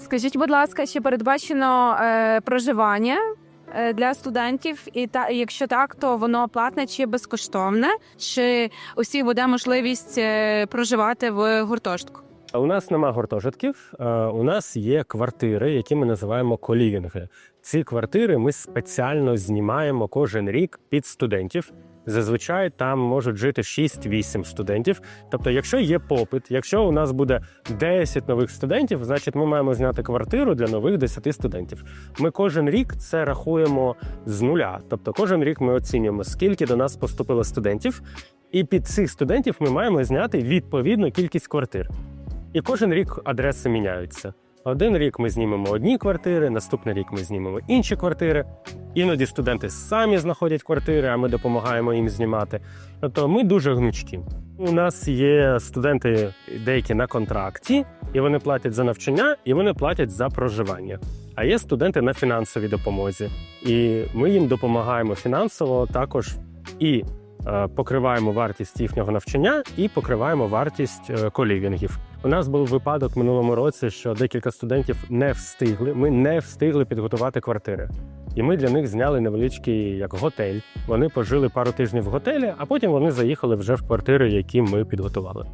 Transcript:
Скажіть, будь ласка, чи передбачено е, проживання е, для студентів? І та якщо так, то воно платне чи безкоштовне? Чи усіх буде можливість е, проживати в гуртожитку? У нас нема гуртожитків. е, У нас є квартири, які ми називаємо колівінги. Ці квартири ми спеціально знімаємо кожен рік під студентів. Зазвичай там можуть жити 6-8 студентів. Тобто, якщо є попит, якщо у нас буде 10 нових студентів, значить ми маємо зняти квартиру для нових 10 студентів. Ми кожен рік це рахуємо з нуля. Тобто, кожен рік ми оцінюємо, скільки до нас поступило студентів, і під цих студентів ми маємо зняти відповідну кількість квартир. І кожен рік адреси міняються. Один рік ми знімемо одні квартири, наступний рік ми знімемо інші квартири. Іноді студенти самі знаходять квартири, а ми допомагаємо їм знімати. Тобто ми дуже гнучкі. У нас є студенти деякі на контракті, і вони платять за навчання, і вони платять за проживання. А є студенти на фінансовій допомозі, і ми їм допомагаємо фінансово також і покриваємо вартість їхнього навчання, і покриваємо вартість е, колівінгів. У нас був випадок минулому році, що декілька студентів не встигли. Ми не встигли підготувати квартири. І ми для них зняли невеличкий як готель. Вони пожили пару тижнів в готелі, а потім вони заїхали вже в квартири, які ми підготували.